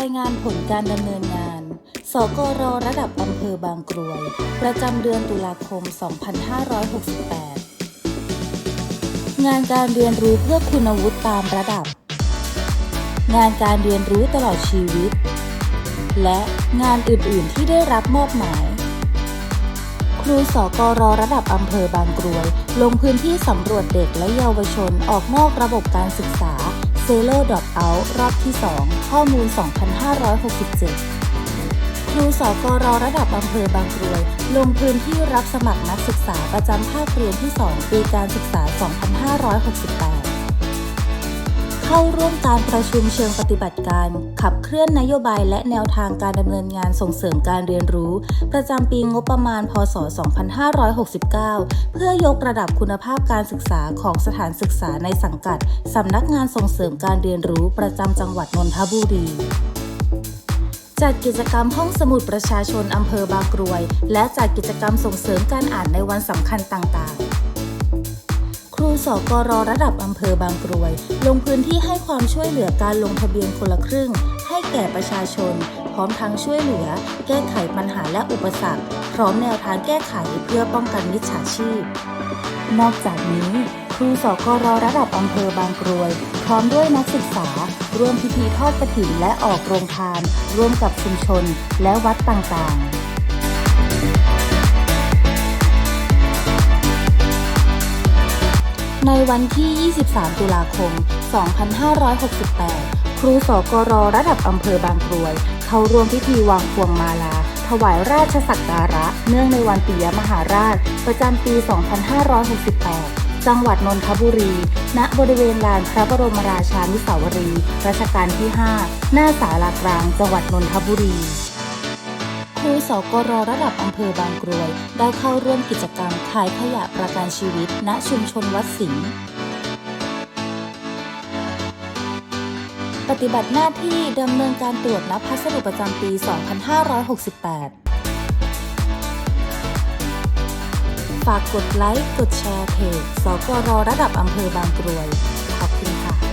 ายงานผลการดำเนินงาน สกรระดับอำเภอบางกรวย ประจำเดือนตุลาคม 2568 งานการเรียนรู้เพื่อคุณวุฒิตามระดับ งานการเรียนรู้ตลอดชีวิต และงานอื่น ๆ ที่ได้รับมอบหมาย ครูสกรระดับอำเภอบางกรวย ลงพื้นที่สำรวจเด็กและเยาวชนออกนอกระบบการศึกษา s e l o Out รอบที่ 2 ข้อมูล 2567 ครูสกรระดับอำเภอบางกรวย ลงพื้นที่รับสมัครนักศึกษาประจำภาคเรียนที่ 2 ปีการศึกษา 2568 เข้าร่วมการประชุมเชิงปฏิบัติการ ขับเคลื่อนนโยบายและแนวทางการดำเนินงานส่งเสริมการเรียนรู้ ประจำปีงบประมาณ พศ 2569 เพื่อยกระดับคุณภาพการศึกษาของสถานศึกษาในสังกัดสำนักงานส่งเสริมการเรียนรู้ประจำจังหวัดนนทบุรีจัดกิจกรรมห้องสมุดประชาชนอำเภอบางกรวย และจัดกิจกรรมส่งเสริมการอ่านในวันสำคัญต่างๆ สกรระดับอำเภอบางกรวย ลงพื้นที่ให้ความช่วยเหลือการลงทะเบียนคนละครึ่ง ให้แก่ประชาชน พร้อมทั้งช่วยเหลือ แก้ไขปัญหาและอุปสรรค พร้อมแนวทางแก้ไขเพื่อป้องกันมิจฉาชีพ นอกจากนี้ครูสกรระดับอำเภอบางกรวย พร้อมด้วยนักศึกษา ร่วมพิธีทอดกฐินและออกโรงทาน ร่วมกับชุมชนและวัดต่างๆ ในวันที่ 23 ตุลาคม 2568 ครูสกรระดับอำเภอบางกรวย เข้าร่วมพิธีวางพวงมาลา ถวายราชสักการะ เนื่องในวันปิยมหาราช ประจำปี 2568 จังหวัดนนทบุรี ณ บริเวณลานพระบรมราชานุสาวรีย์รัชกาลที่ 5 หน้าศาลากลาง จังหวัดนนทบุรี ครูสกรระดับอำเภอบางกรวย ได้เข้าร่วมกิจกรรมขายขยะประกันชีวิต ณชุมชนวัดสิงห์ปฏิบัติหน้าที่ดำเนินการตรวจนับพัสดุประจำปี 2568 ฝากกดไลค์ กดแชร์เพจสกรระดับอำเภอบางกรวย ขอบคุณค่ะ